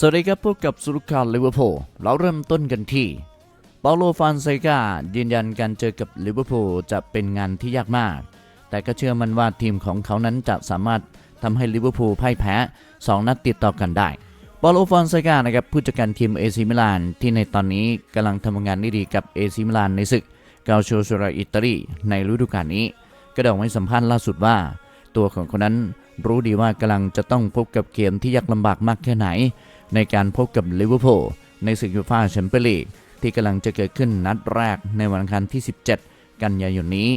สวัสดีครับพบกับสุรุคารลิเวอร์พูลเราเริ่มต้นกันที่เปาโลฟานเซกายืนยันการเจอกับลิเวอร์พูลจะเป็นงานที่ยากมาก แต่ก็เชื่อมันว่าทีมของเขานั้นจะสามารถทำให้ลิเวอร์พูลพ่ายแพ้ 2 นัดติดต่อกันได้เปาโลฟอนเซกานะครับผู้จัดการทีมเอซิมิลานที่ในตอนนี้กำลังทำงานได้ดีกับเอซิมิลานในศึกกาโชโซราอิตาลีในฤดูกาลนี้ ก็ได้ออกให้สัมภาษณ์ล่าสุดว่า ตัวของคนนั้น รู้ดีว่ากำลังจะต้องพบกับเกมที่ยากลำบากมากแค่ไหน ในการพบกับลิเวอร์พูลในศึกยูฟ่าแชมเปี้ยนลีกที่กำลังจะเกิดขึ้นนัดแรกในวันอังคารที่ 17 กันยายนนี้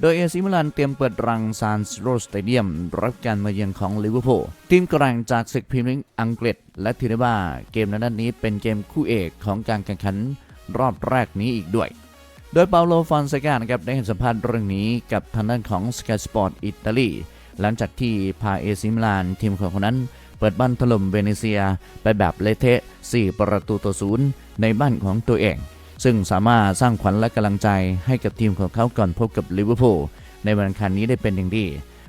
โดยเอซิมิลานเตรียมเปิดรังซานซิโรสเตเดียมรับการมาเยือนของลิเวอร์พูลทีมกลางจากศึกพรีเมียร์ลีกอังกฤษ และถือได้ว่าเกมนัดนี้เป็นเกมคู่เอกของการแข่งขันรอบแรกนี้อีกด้วยโดยเปาโลฟอนเซกานะครับได้ให้สัมภาษณ์เรื่องนี้กับทางด้านของ Sky Sport อิตาลี หลังจากที่พาเอซิมลานทีมของคนนั้น เปิดบ้านถล่มเวเนเซียไปแบบเละเทะ 4 ประตูต่อศูนย์ในบ้านของตัวเอง ซึ่งสามารถสร้างขวัญและกำลังใจให้กับทีมของเขาก่อนพบกับลิเวอร์พูลในวันอังคารนี้ได้เป็นอย่างดี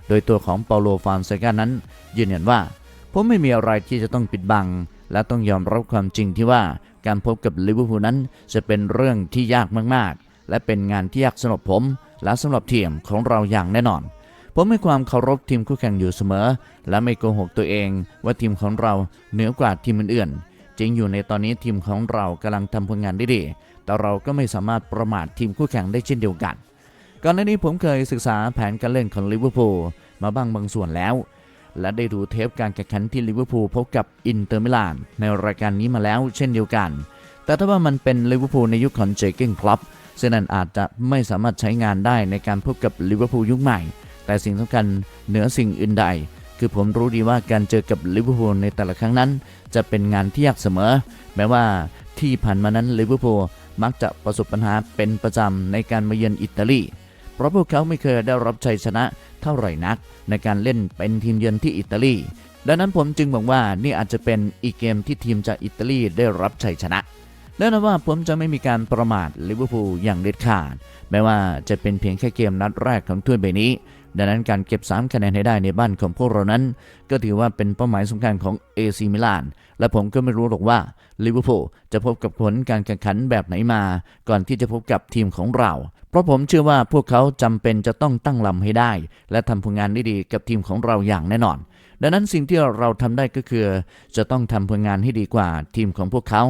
โดยตัวของเปาโลฟอนเซกานั้น ยืนยันว่า ผมไม่มีอะไรที่จะต้องปิดบัง และต้องยอมรับความจริงที่ว่าการพบกับลิเวอร์พูลนั้น จะเป็นเรื่องที่ยากมากๆ และเป็นงานที่ยากสำหรับผม และสำหรับทีมของเราอย่างแน่นอน ผมให้ความเคารพทีมคู่แข่งอยู่เสมอ และไม่โกหกตัวเองว่าทีมของเราเหนือกว่าทีมอื่นๆจริงอยู่ในตอนนี้ทีมของเรากำลังทำผลงานได้ดี แต่เราก็ไม่สามารถประมาททีมคู่แข่งได้เช่นเดียวกัน ก่อนหน้านี้ผมเคยศึกษาแผนการเล่นของลิเวอร์พูลมาบ้างบางส่วนแล้ว และได้ดูเทปการแข่งขันที่ลิเวอร์พูลพบกับอินเตอร์มิลานในรายการนี้มาแล้วเช่นเดียวกัน แต่ถ้าว่ามันเป็นลิเวอร์พูลในยุคของเจเก้นคลับซึ่งนั้นอาจจะไม่สามารถใช้งานได้ในการพบกับลิเวอร์พูลยุคใหม่ แต่สิ่งสำคัญเหนือสิ่งอื่นใด คือผมรู้ดีว่าการเจอกับลิเวอร์พูลในแต่ละครั้งนั้น จะเป็นงานที่ยากเสมอ แม้ว่าที่ผ่านมานั้นลิเวอร์พูลมักจะประสบปัญหาเป็นประจำในการมาเยือนอิตาลี เพราะพวกเขาไม่เคยได้รับชัยชนะเท่าไหร่นัก ในการเล่นเป็นทีมเยือนที่อิตาลี ดังนั้นผมจึงบอกว่านี่อาจจะเป็นอีกเกมที่ทีมจากอิตาลีได้รับชัยชนะแน่นอนว่าผมจะไม่มีการประมาทลิเวอร์พูลอย่างเด็ดขาด แม้ว่าจะเป็นเพียงแค่เกมนัดแรกของถ้วยใบนี้ ดังนั้นการเก็บ 3 คะแนนให้ได้ในบ้านของพวกเรานั้น ก็ถือว่าเป็นเป้าหมายสำคัญของเอซีมิลาน และผมก็ไม่รู้หรอกว่าลิเวอร์พูลจะพบกับผลการแข่งขันแบบไหนมา ก่อนที่จะพบกับทีมของเรา เพราะผมเชื่อว่าพวกเขาจำเป็นจะต้องตั้งลำให้ได้ และทำผลงานได้ดีกับทีมของเราอย่างแน่นอน ดังนั้นสิ่งที่เราทำได้ก็คือ จะต้องทำผลงานให้ดีกว่าทีมของพวกเขา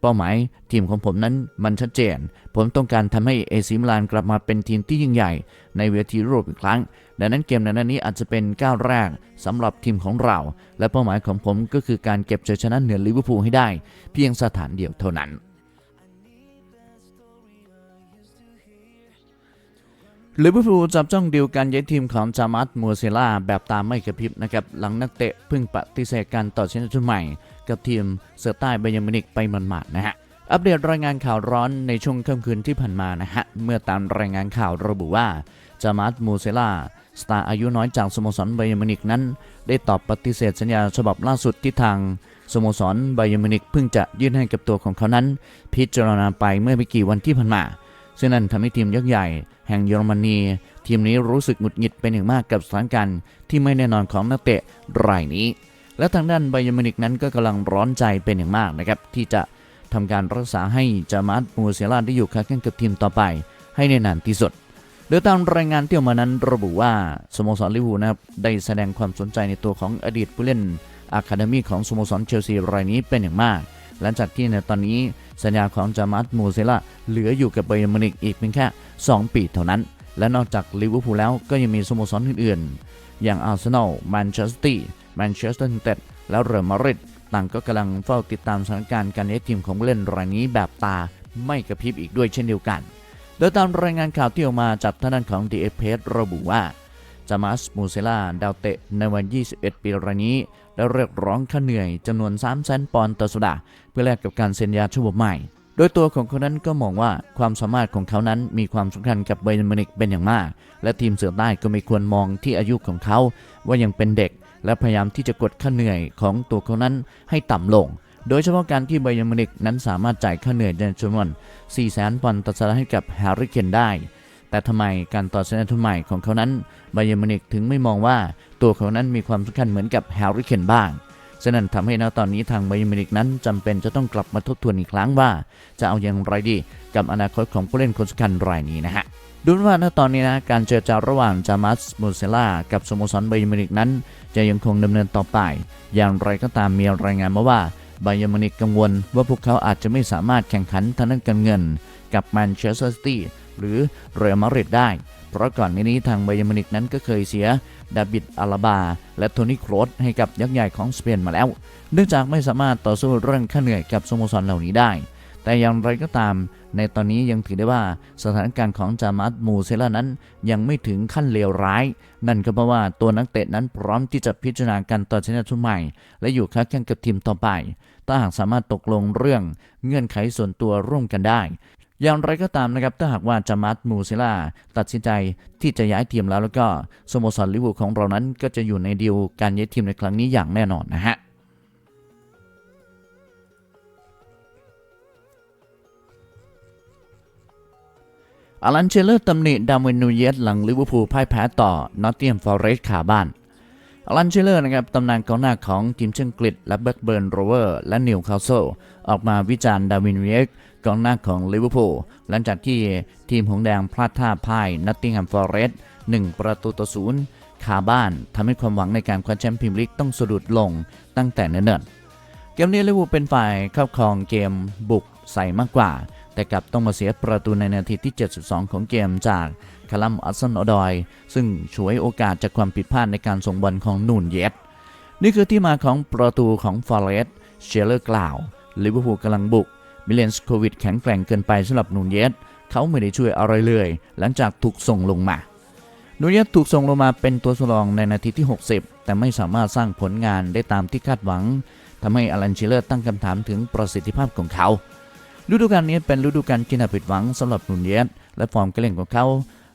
เป้าหมายทีมของผมนั้นมันชัดเจน ผมต้องการทำให้เอซิมิลานกลับมาเป็นทีมที่ยิ่งใหญ่ ในเวทียุโรปอีกครั้ง ดังนั้นเกมในนัดนี้อาจจะเป็นก้าวแรกสำหรับทีมของเรา และเป้าหมายของผมก็คือการเก็บชัยชนะเหนือลิเวอร์พูลให้ได้ เพียงสถานเดียวเท่านั้นลิเวอร์พูลจับจ้องดีลการย้ายทีมของจามัตมัวเซล่าแบบตามไม่กระพริบนะครับ หลังนักเตะเพิ่งปฏิเสธการต่อเชนชุดใหม่ กับทีมเสือใต้ไบยามินิกไปหมาดๆนะฮะอัปเดตรายงานข่าวร้อนในช่วงค่ำคืนที่ผ่านมานะฮะ เมื่อตามรายงานข่าวระบุว่าจามัตมูเซล่า สตาร์อายุน้อยจากสโมสรไบยามินิกนั้น ได้ตอบปฏิเสธสัญญาฉบับล่าสุดที่ทางสโมสรไบยามินิกเพิ่งจะยื่นให้กับตัวของเขานั้น พิจารณาไปเมื่อไม่กี่วันที่ผ่านมา ซึ่งนั่นทำให้ทีมยักษ์ใหญ่ แห่งเยอรมนี ทีมนี้รู้สึกหงุดหงิดเป็นอย่างมากกับสถานการณ์ที่ไม่แน่นอนของนักเตะรายนี้ และทางด้านไบยามินิกนั้นก็กำลังร้อนใจเป็นอย่างมากนะครับที่จะทำการรักษาให้จามัดมูเซล่าได้อยู่ค้าแข่งกับทีมต่อไป ให้ในนานที่สุดโดยตามรายงานที่ออกมานั้นระบุว่าสโมสรลิเวอร์พูลนะครับได้แสดงความสนใจในตัวของอดีตผู้เล่นอะคาเดมีของสโมสรเชลซีรายนี้เป็นอย่างมาก หลังจากที่ในตอนนี้สัญญาของจามัดมูเซล่าเหลืออยู่กับไบยามินิกอีกเพียงแค่ 2 ปีเท่านั้น และนอกจากลิเวอร์พูลแล้วก็ยังมีสโมสรอื่นๆ อย่างอาร์เซนอลแมนเชสเตอร์ มนเชสเตอร์ยูไนเต็ดและเรอัลมาดริดต่างก็กำลังเฝ้าติดตามสถานการณ์การย้ายทีมของเล่นรายนี้แบบตาไม่กระพริบอีกด้วยเช่นเดียวกัน โดยตามรายงานข่าวที่ออกมาจากท่านานของดีเอเพระบุว่าจามัสมูเซล่าดาวเตะในวัน 21 ปีรายนี้ ได้เรียกร้องค่าเหนื่อยจำนวน3 0 0 0 0 0ปอนด์ต่อสัปดาห์เพื่อแลกกับการเซ็นยาฉบับใหม่ โดยตัวของเขานั้นก็มองว่าความสามารถของเขานั้นมีความสำคัญกับไบยามินิกเป็นอย่างมาก และทีมเสือใต้ก็ไม่ควรมองที่อายุของเขาว่ายังเป็นเด็ก และพยายามที่จะกดค่าเหนื่อยของตัวเขานั้นให้ต่ำลง โดยเฉพาะการที่ไบยามินิกนั้นสามารถจ่ายค่าเหนื่อยในจำนวน4,000ปอนด์ต่อสัปดาห์ให้กับแฮร์รี่เคนได้ แต่ทำไมการต่อสัญญาทุนใหม่ของเขานั้นไบยอร์มินิกถึงไม่มองว่าตัวเขานั้นมีความสำคัญเหมือนกับแฮร์รี่เคนบ้างฉะนั้นทำให้ณตอนนี้ทางไบเยร์นมิวนิกนั้นจำเป็นจะต้องกลับมาทบทวนอีกครั้งว่า จะเอาอย่างไรดีกับอนาคตของผู้เล่นคนสำคัญรายนี้นะฮะ ดูว่าณตอนนี้นะการเจรจาระหว่างจามัสมูเซล่ากับสโมสรไบเยมินิกนั้น จะยังคงดำเนินต่อไป อย่างไรก็ตามมีรายงานมาว่าไบเยมินิกกังวลว่าพวกเขาอาจจะไม่สามารถแข่งขันทางด้านการเงิน กับแมนเชสเตอร์ซิตี้หรือเรอัลมาดริดได้ เพราะก่อนหน้านี้ทางไบเยมินิกนั้นก็เคยเสียดาบิดอาลาบา และโทนี่โครสให้กับยักษ์ใหญ่ของสเปนมาแล้ว เนื่องจากไม่สามารถต่อสู้เรื่องค่าเหนื่อยกับสโมสรเหล่านี้ได้ แต่อย่างไรก็ตาม ในตอนนี้ยังถือได้ว่าสถานการณ์ของจามัสมูเซล่านั้นยังไม่ถึงขั้นเลวร้าย นั่นก็เพราะว่าตัวนักเตะนั้นพร้อมที่จะพิจารณาการต่อชนะชุดใหม่ และอยู่ค้าแข่งกับทีมต่อไป ถ้าหากสามารถตกลงเรื่องเงื่อนไขส่วนตัวร่วมกันได้อย่างไรก็ตามนะครับ ถ้าหากว่าจามัสมูเซล่าตัดสินใจที่จะย้ายทีมแล้วแล้วก็สโมสรลิเวอร์พูลของเรานั้นก็จะอยู่ในดีลการย้ายทีมในครั้งนี้อย่างแน่นอนนะฮะ อลันเชลเลอร์ตำหนิดาวินนูเยสหลังลิเวอร์พูลพ่ายแพ้ต่อนอตเทียมฟอเรสต์ขาบ้านอลันเชลเลอร์นะครับตำนานกองหน้าของทีมเชียงกฤษและแบล็กเบิร์นโรเวอร์และนิวคาสเซิลออกมาวิจารณ์ดาวินนูเยสกองหน้าของลิเวอร์พูลหลังจากที่ทีมหงแดงพลาดท่าพ่ายนอตติงแฮมฟอเรสต์1ประตูต่อศูนย์ขาบ้านทำให้ความหวังในการคว้าแชมป์พรีเมียร์ลีกต้องสะดุดลงตั้งแต่เนิ่นๆเกมนี้ลิเวอร์พูลเป็นฝ่ายครอบครองเกมบุกใส่มากกว่า แต่กลับต้องมาเสียประตูในนาทีที่ 72 ของเกมจากคาลัมอัสซันอดอย ซึ่งช่วยโอกาสจากความผิดพลาดในการส่งบอลของนูนเยสนี่คือที่มาของประตูของฟอเรสต์เชลเลอร์กล่าวลิเวอร์พูลกำลังบุก มิเลนสโควิดแข็งแกร่งเกินไปสำหรับนูนเยสเขาไม่ได้ช่วยอะไรเลย หลังจากถูกส่งลงมานูนเยสถูกส่งลงมาเป็นตัวสำรองในนาทีที่ 60 แต่ไม่สามารถสร้างผลงานได้ตามที่คาดหวังทำให้อลันเชลเลอร์ตั้งคำถามถึงประสิทธิภาพของเขา ฤดูกาลนี้เป็นฤดูกาลที่น่าผิดหวังสำหรับนูนเยสและฟอร์มการเล่นของเขา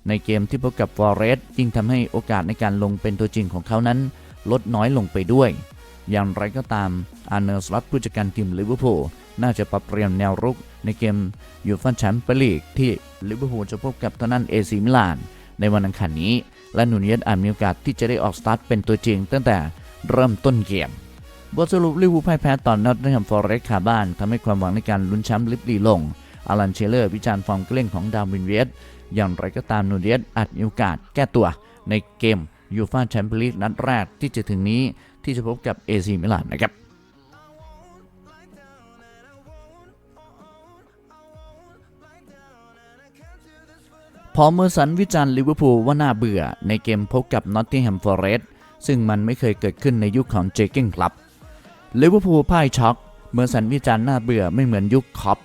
ในเกมที่พบกับฟอเรสต์ยิ่งทำให้โอกาสในการลงเป็นตัวจริงของเขานั้น ลดน้อยลงไปด้วย อย่างไรก็ตามอาร์เนอร์สล็อตผู้จัดการทีมลิเวอร์พูลน่าจะปรับเปลี่ยนแนวรุกในเกมยูฟ่าแชมเปี้ยนลีกที่ลิเวอร์พูลจะพบกับทางด้นเอซีมิลานในวันอังคารนี้ และนูนเยสอาจมีโอกาสที่จะได้ออกสตาร์ทเป็นตัวจริงตั้งแต่เริ่มต้นเกม บทสรุปลิเวอร์พูลพ่ายแพ้ต่อนนอตติงแฮมฟอร์เรสต์ขาบ้านทำให้ความหวังในการลุ้นแชมป์ลิบลีลงอารันเชลเลอร์วิจารณ์ฟอร์มเกรเล่นของดาวินเวสอย่างไรก็ตามนูเดียสอาจมีโอกาสแก้ตัวในเกมยูฟ่าแชมเปี้ยนลีกนัดแรกที่จะถึงนี้ที่จะพบกับเอซีมิลานนะครับพอเมอร์สันวิจารณ์ลิเวอร์พูลว่าน่าเบื่อในเกมพบกับนอตติงแฮมฟอร์เรสต์ซึ่งมันไม่เคยเกิดขึ้นในยุคของเจเก้งครับ ลิเวอร์พูลพ่ายช็อกเมอร์สันวิจารณ์น่าเบื่อไม่เหมือนยุคคอป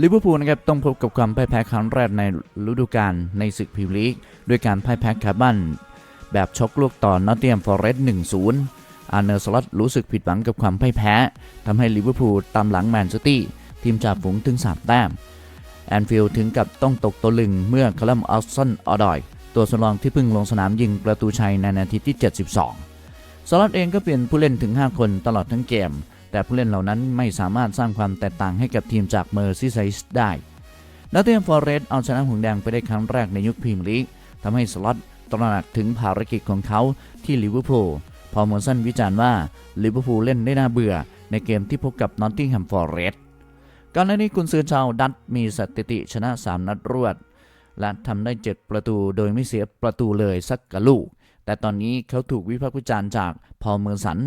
ลิเวอร์พูลนะครับต้องพบกับความพ่ายแพ้ครั้งแรกในฤดูกาลในศึกพรีเมียร์ลีกด้วยการพ่ายแพ้คาร์บันแบบช็อกลูกต่อนอตเทียมฟอเรสต์1-0 อาร์เนอร์สล็อตรู้สึกผิดหวังกับความพ่ายแพ้ทำให้ลิเวอร์พูลตามหลังแมนซิตี้ทีมจ่าฝูงถึง 3 แต้มแอนฟิลด์ถึงกับต้องตกตัวลึงเมื่อคาลัมอัลสันออดอย ตัวสำรองที่เพิ่งลงสนามยิงประตูชัยในนาทีที่ 72 สล็อตเองก็เปลี่ยนผู้เล่นถึง 5 คนตลอดทั้งเกม แต่ผู้เล่นเหล่านั้นไม่สามารถสร้างความแตกต่างให้กับทีมจากเมอร์ซีไซส์ได้นอตเทียมฟอเรสเอาชนะหงแดงไปได้ครั้งแรกในยุคพรีเมียร์ลีกทำให้สล็อตตระหนักถึงภารกิจของเขาที่ลิเวอร์พูลพอมอนสันวิจารณ์ว่าลิเวอร์พูลเล่นได้น่าเบื่อ ในเกมที่พบกับนอตติงแฮมฟอร์เรสก่อนหน้านี้กุนซือชาวดัตมีสถิติชนะ 3 นัดรวด และทำได้ 7 ประตูโดยไม่เสียประตูเลยสักกะลูก แต่ตอนนี้เขาถูกวิพากษ์วิจารณ์จากพอลเมอร์สัน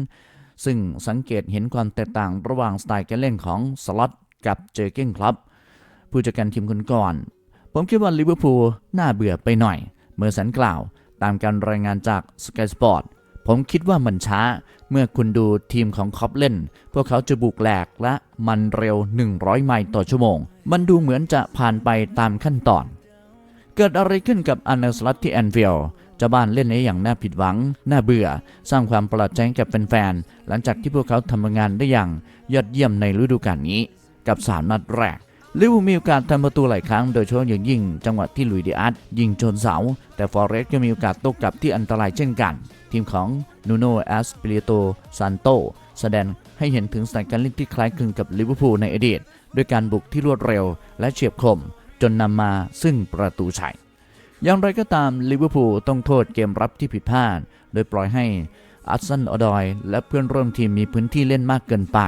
ซึ่งสังเกตเห็นความแตกต่างระหว่างสไตล์การเล่นของสล็อตกับเจอเก้งครับ ผู้จัดการทีมคนก่อน ผมคิดว่าลิเวอร์พูลน่าเบื่อไปหน่อย เมอร์สันกล่าว ตามการรายงานจาก Sky Sport ผมคิดว่ามันช้า เมื่อคุณดูทีมของคอปเล่น พวกเขาจะบุกแหลกและมันเร็ว 100 ไมล์ต่อชั่วโมง มันดูเหมือนจะผ่านไปตามขั้นตอน เกิดอะไรขึ้นกับอันเนอร์สลัตที่แอนฟิลด์ เจ้าบ้านเล่นได้อย่างน่าผิดหวัง น่าเบื่อ สร้างความประหลาดใจกับแฟนๆหลังจากที่พวกเขาทำงานได้อย่างยอดเยี่ยมในฤดูกาลนี้ กับสามนัดแรกลิเวอร์พูลมีโอกาสทำประตูหลายครั้งโดยเฉพาะอย่างยิ่ง จังหวะที่ลุยดิอาร์ตยิงชนเสา แต่ฟอเรสก็มีโอกาสโต้กลับที่อันตรายเช่นกัน ทีมของนูโนแอสเปริโตซันโตแสดงให้เห็นถึงสไตล์การเล่นที่คล้ายคลึงกับลิเวอร์พูลในอดีตด้วยการบุกที่รวดเร็วและเฉียบคม จนนำมาซึ่งประตูชัย อย่างไรก็ตามลิเวอร์พูลต้องโทษเกมรับที่ผิดพลาด โดยปล่อยให้อัสซันอดอยและเพื่อนร่วมทีมมีพื้นที่เล่นมากเกินไป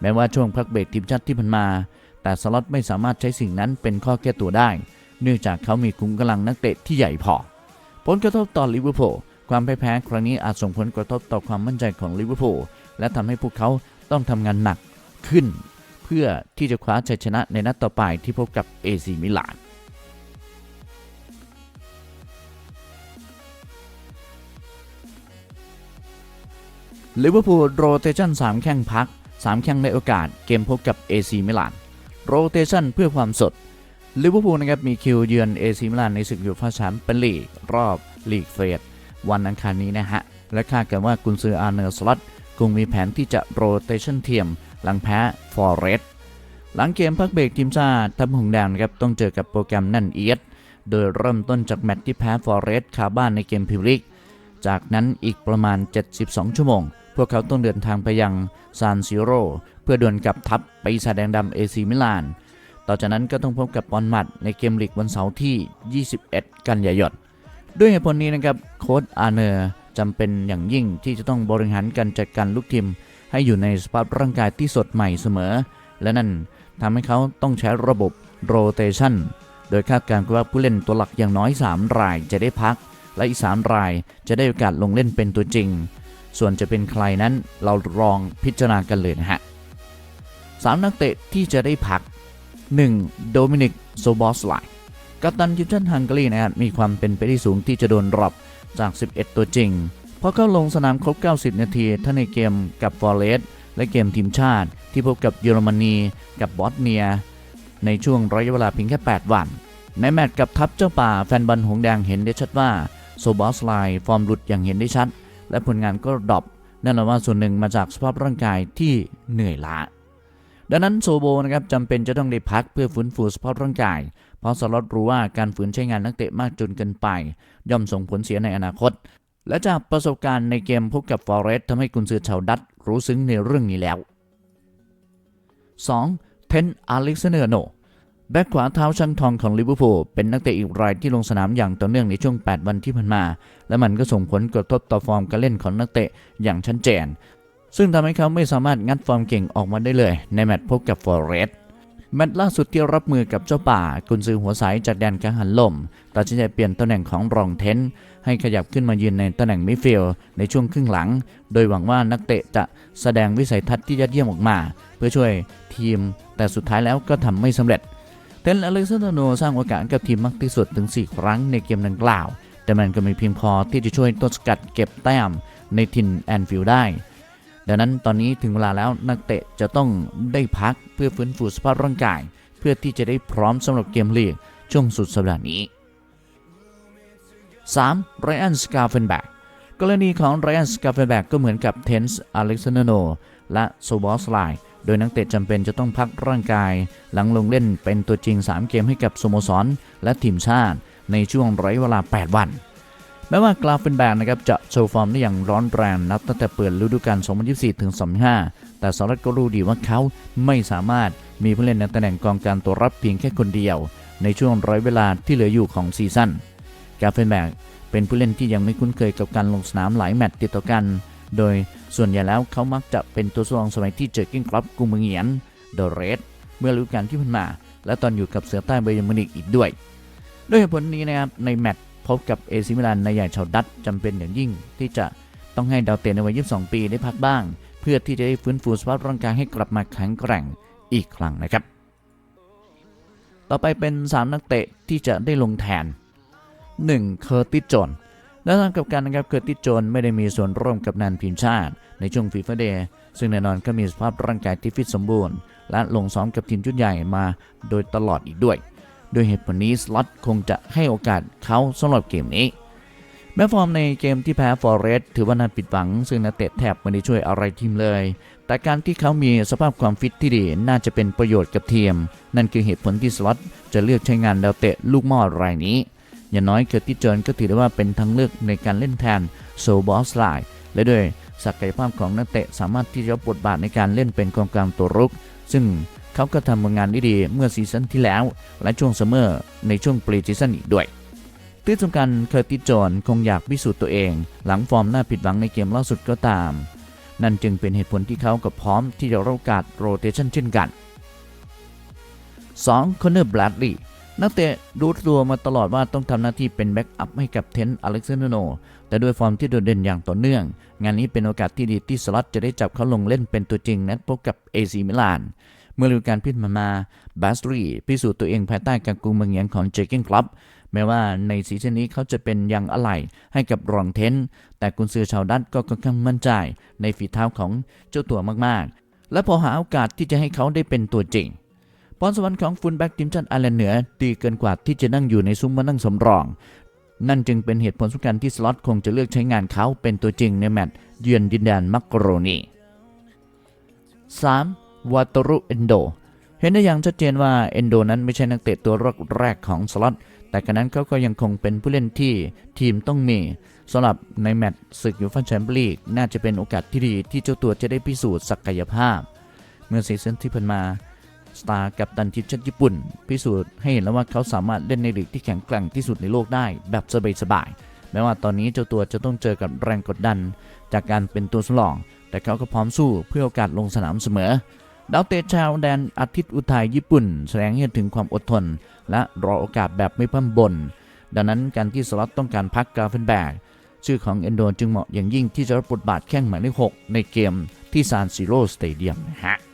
แม้ว่าช่วงพักเบรกทีมชาติที่ผ่านมา แต่สล็อตไม่สามารถใช้สิ่งนั้นเป็นข้อแก้ตัวได้ เนื่องจากเขามีขุมกำลังนักเตะที่ใหญ่พอ ผลกระทบต่อลิเวอร์พูลความแพ้ครั้งนี้อาจส่งผลกระทบต่อความมั่นใจของลิเวอร์พูลและทำให้พวกเขาต้องทำงานหนักขึ้น เพื่อที่จะคว้าชัยชนะในนัดต่อไปที่พบกับเอซีมิลาน ลิเวอร์พูลโรเตชัน3 แข้งพัก 3 แข้งในโอกาสเกมพบกับ AC มิลานโรเตชันเพื่อความสดลิเวอร์พูลนะครับมีคิวเยือน AC มิลานในศึกยูฟ่าแชมเปี้ยนลีกรอบลีกเฟสวันอังคารนี้นะฮะ และคาดกันว่ากุนซืออาร์เนอร์สล็อตคงมีแผนที่จะโรเตชันเทียม หลังแพ้ฟอร์เรสหลังเกมพักเบรกทีมชาติทัพหงแดงนะครับต้องเจอกับโปรแกรมนั่นเอียดโดยเริ่มต้นจากแมตช์ที่แพ้ฟอร์เรสคาบ้านในเกมพรีเมียร์ลีก จากนั้นอีกประมาณ 72 ชั่วโมง พวกเขาต้องเดินทางไปยังซานซิโรเพื่อดวลกับทัพปีศาจแดงดำเอซีมิลาน ต่อจากนั้นก็ต้องพบกับบอลมัดในเกมลีกวันเสาร์ที่ 21 กันยายน ด้วยเหตุผลนี้นะครับโค้ชอาเนอร์จำเป็นอย่างยิ่งที่จะต้องบริหารการจัดการลูกทีม ให้อยู่ในสภาพร่างกายที่สดใหม่เสมอ และนั่นทำให้เขาต้องใช้ระบบโรเตชันโดยคาดการณ์ว่าผู้เล่นตัวหลักอย่างน้อย 3 รายจะได้พัก และอีก 3 รายจะได้โอกาสลงเล่นเป็นตัวจริง ส่วนจะเป็นใครนั้นเราลองพิจารณากันเลยนะฮะสามนักเตะที่จะได้พัก 1. โดมินิกโซบอสไลกัปตันทีมชาติฮังการีนะครับมีความเป็นไปได้สูงที่จะโดนดรอปจาก 11 ตัวจริง เพราะเข้าลงสนามครบ 90 นาทีทั้งในเกมกับฟอร์เรสและเกมทีมชาติ ที่พบกับเยอรมนีกับบอสเนีย ในช่วงระยะเวลาเพียงแค่ 8 วัน ในแมตช์กับทัพเจ้าป่าแฟนบอลหงแดงเห็นได้ชัดว่า โซบอสไลฟอร์มหลุดอย่างเห็นได้ชัด และผลงานก็ดรอปแน่นอนว่าส่วนหนึ่งมาจากสภาพร่างกายที่เหนื่อยล้าดังนั้นโซโบนะครับจำเป็นจะต้องได้พักเพื่อฟื้นฟูสภาพร่างกาย เพราะสล็อตรู้ว่าการฝืนใช้งานนักเตะมากจนเกินไป ย่อมส่งผลเสียในอนาคต และจากประสบการณ์ในเกมพบกับฟอร์เรสทำให้กุนซือชาวดัตรู้ซึ้งในเรื่องนี้แล้ว 2. เทนอเล็กซานเดอร์โน แบ็คขวาเท้าช่างทองของลิเวอร์พูลเป็นนักเตะอีกรายที่ลงสนามอย่างต่อเนื่องในช่วง 8 วันที่ผ่านมา และมันก็ส่งผลกระทบต่อฟอร์มการเล่นของนักเตะอย่างชัดเจน ซึ่งทำให้เขาไม่สามารถงัดฟอร์มเก่งออกมาได้เลย ในแมตช์พบกับฟอร์เรสแมตช์ล่าสุดที่รับมือกับเจ้าป่า กุนซือหัวสายจากแดนกังหันลมตัดสินใจเปลี่ยนตำแหน่งของรองเทนให้ขยับขึ้นมายืนในตำแหน่งมิดฟิลด์ในช่วงครึ่งหลัง โดยหวังว่านักเตะจะแสดงวิสัยทัศน์ที่ยอดเยี่ยมออกมา เพื่อช่วยทีม แต่สุดท้ายแล้วก็ทำไม่สำเร็จ เทนอเล็กซานโนสร้างโอกาสกับทีมมากที่สุดถึง 4 ครั้งในเกมดังกล่าว แต่มันก็ไม่เพียงพอที่จะช่วยต้นสกัดเก็บแต้มในทินแอนฟิลด์ได้ ดังนั้นตอนนี้ถึงเวลาแล้วนักเตะจะต้องได้พักเพื่อฟื้นฟูสภาพร่างกาย เพื่อที่จะได้พร้อมสำหรับเกมลีกช่วงสุดสัปดาห์นี้ 3. ไรอันสกาเฟนแบกกรณีของไรอันสกาเฟนแบกก็เหมือนกับเทนส์อเล็กซานโนและโซบอสไล โดยนักเตะจำเป็นจะต้องพักร่างกาย หลังลงเล่นเป็นตัวจริง 3 เกมให้กับสโมสร และทีมชาติ ในช่วงไร้เวลา 8 วัน แม้ว่ากราฟเฟนแบกนะครับจะโชว์ฟอร์มได้อย่างร้อนแรงนับตั้งแต่เปิดฤดูกาล 2024 ถึง 25 แต่สหรัฐก็รู้ดีว่าเขาไม่สามารถมีผู้เล่นในตำแหน่งกองกลางตัวรับเพียงแค่คนเดียว ในช่วงร้อยเวลาที่เหลืออยู่ของซีซั่นกราฟเฟนแบกเป็นผู้เล่นที่ยังไม่คุ้นเคยกับการลงสนามหลายแมตช์ติดต่อกัน โดยส่วนใหญ่แล้วเขามักจะเป็นตัวสำรองสมัยที่เจอกิ้งคลับกรุงเมืองเหยียนเดอะเรสเมื่อฤดูกาลที่ผ่านมา และตอนอยู่กับเสือใต้เบย์มินิกอีกด้วย ด้วยเหตุผลนี้นะครับในแมตช์พบกับเอซิมิลานในใหญ่ชาวดัตจำเป็นอย่างยิ่ง ที่จะต้องให้ดาวเตะในวัย 22 ปีได้พักบ้าง เพื่อที่จะได้ฟื้นฟูสภาพร่างกายให้กลับมาแข็งแกร่งอีกครั้งนะครับ ต่อไปเป็น 3 นักเตะที่จะได้ลงแทน 1. เคอร์ติสโจน และทางกับการนะครับเคอร์ติสโจนไม่ได้มีส่วนร่วมกับนานทีมชาติ ในช่วงฟีฟ่าเดย์ซึ่งแน่นอนก็มีสภาพร่างกายที่ฟิตสมบูรณ์ และลงซ้อมกับทีมชุดใหญ่มาโดยตลอดอีกด้วยด้วยเหตุผลนี้สล็อตคงจะให้โอกาสเขาสำหรับเกมนี้ แม้ฟอร์มในเกมที่แพ้ฟอร์เรสถือว่าน่าปิดหวัง ซึ่งนักเตะแทบไม่ได้ช่วยอะไรทีมเลย แต่การที่เขามีสภาพความฟิตที่ดีน่าจะเป็นประโยชน์กับทีม นั่นคือเหตุผลที่สล็อตจะเลือกใช้งานดาวเตะลูกหม้อรายนี้ อย่างน้อยเกิร์ติเจิร์นก็ถือได้ว่าเป็นทางเลือกในการเล่นแทนโซบอสไลและด้วยศักยภาพของนักเตะสามารถที่จะบทบาทในการเล่นเป็นกองกลางตัวรุก ซึ่งเขาก็ทำผลงานได้ดีเมื่อซีซั่นที่แล้ว และช่วงซัมเมอร์ในช่วงปรีซีซั่นอีกด้วยที่สำคัญเคอร์ติสโจนคงอยากพิสูจน์ตัวเอง หลังฟอร์มน่าผิดหวังในเกมล่าสุดก็ตาม นั่นจึงเป็นเหตุผลที่เขากับพร้อมที่จะรับโอกาสโรเตชันเช่นกัน 2. คอนเนอร์แบรดลีย์ นักเตะรู้ตัวมาตลอดว่าต้องทำหน้าที่เป็นแบ็กอัพให้กับเทนต์อเล็กซานเดโนแต่ด้วยฟอร์มที่โดดเด่นอย่างต่อเนื่อง งานนี้เป็นโอกาสที่ดีที่สล็อตจะได้จับเขาลงเล่นเป็นตัวจริงนัดพบกับเอซีมิลานเมื่อฤดูกาลพิจมามาบาสตรีพิสูจน์ตัวเองภายใต้การกุมเมืองยงของเจเกนคลับแม้ว่าในซีซั่นนี้เขาจะเป็นยังอะไหล่ให้กับรองเทน แต่กุนซือชาวดัตก็ค่อนข้างมั่นใจในฝีเท้าของเจ้าตัวมากๆ และพอหาโอกาสที่จะให้เขาได้เป็นตัวจริง พรสวรรค์ของฟุตแบ็กทีมชาติไอร์แลนด์เหนือดีเกินกว่าที่จะนั่งอยู่ในซุ้มมานั่งสำรอง นั่นจึงเป็นเหตุผลสำคัญที่สล็อตคงจะเลือกใช้งานเขาเป็นตัวจริงในแมตช์เยือนดินแดนมักโกโรนี 3. วาตรุเอนโด เห็นได้อย่างชัดเจนว่าเอนโดนั้นไม่ใช่นักเตะตัวแรกของสล็อตแต่กระนั้นเขาก็ยังคงเป็นผู้เล่นที่ทีมต้องมีสำหรับในแมตช์ศึกยูฟ่าแชมเปี้ยนลีกน่าจะเป็นโอกาสที่ดีที่เจ้าตัวจะได้พิสูจน์ศักยภาพ เมื่อซีซั่นที่ผ่านมา สตาร์กับตันทีมชาติญี่ปุ่น พิสูจน์ให้เห็นแล้วว่าเขาสามารถเล่นในลีกที่แข็งแกร่งที่สุดในโลกได้แบบสบายๆแม้ว่าตอนนี้เจ้าตัวจะต้องเจอกับแรงกดดัน จากการเป็นตัวสำรอง แต่เขาก็พร้อมสู้เพื่อโอกาสลงสนามเสมอดาวเตะชาวแดนอาทิตย์อุทัยญี่ปุ่น แสดงให้เห็นถึงความอดทน และรอโอกาสแบบไม่พั่มบน ดังนั้นการที่สล็อตต้องการพักกราเฟนแบกชื่อของเอนโดจึงเหมาะอย่างยิ่งที่จะรับบทบาทแข้งหมายเลขหกในเกมที่ซานซิโร่สเตเดียมนะฮะ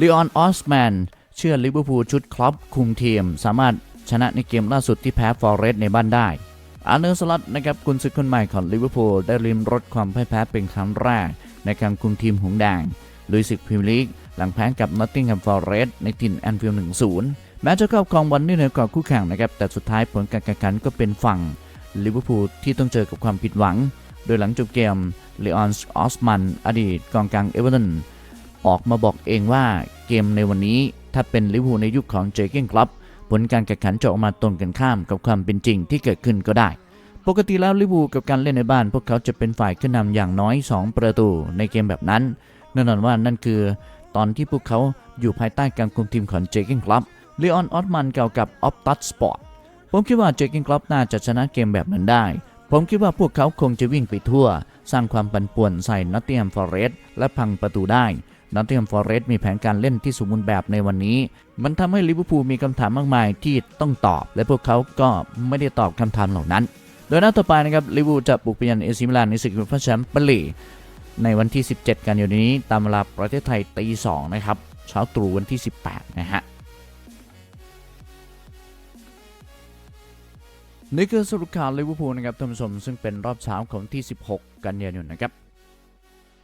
ลีออนออสแมนเชื่อลิเวอร์พูลชุดคลับคุมทีม สามารถชนะในเกมล่าสุดที่แพ้ฟอร์เรสในบ้านได้อาร์เนอร์สลัตนะครับกุนซือคนใหม่ของลิเวอร์พูลได้ริมรถความพ่ายแพ้เป็นครั้งแรก ในการคุมทีมหงแดงลุยศึกพรีเมียร์ลีก หลังแพ้กับนอตติงแฮมฟอร์เรสในถิ่นแอนฟิลด์1-0แม้จะครอบครองบอลได้เหนือกว่าคู่แข่งนะครับแต่สุดท้ายผลการแข่งขันก็เป็นฝั่งลิเวอร์พูลที่ต้องเจอกับความผิดหวัง โดยหลังจบเกมเลออนออสมันอดีตกองกลางเอเวอร์ตัน ออกมาบอกเองว่าเกมในวันนี้ถ้าเป็นลิเวอร์พูลในยุคของเจเกนคลับผลการแข่งขันจะออกมาตรงกันข้ามกับความเป็นจริงที่เกิดขึ้นก็ได้ ปกติแล้วลิเวอร์พูลกับการเล่นในบ้าน พวกเขาจะเป็นฝ่ายขึ้นนำอย่างน้อย 2 ประตูในเกมแบบนั้นแน่นอนว่านั่นคือ ตอนที่พวกเขาอยู่ภายใต้การคุมทีมของเจเกนคลับเลออนออตมันเก่ากับออฟตัสสปอร์ตผมคิดว่าเจเกนคลับน่าจะชนะเกมแบบนั้นได้ ผมคิดว่าพวกเขาคงจะวิ่งไปทั่ว สร้างความปั่นป่วนใส่นอตติงแฮมฟอร์เรสและพังประตูได้ นอตติงแฮมฟอร์เรสต์มีแผนการเล่นที่สมบูรณ์แบบในวันนี้ มันทำให้ลิเวอร์พูลมีคำถามมากมายที่ต้องตอบ และพวกเขาก็ไม่ได้ตอบคำถามเหล่านั้น โดยนัดต่อไปนะครับลิเวอร์พูลจะบุกไปยังเอซิมิลานในศึกยูฟ่าแชมเปี้ยนลีกในวันที่ 17 กันยายนนี้ตามเวลาประเทศไทยตี2นะครับเช้าตรู่วันที่ 18 นะฮะนี่คือสรุปข่าวลิเวอร์พูลนะครับท่านผู้ชมซึ่งเป็นรอบเช้าของที่ 16 กันยายนนะครับ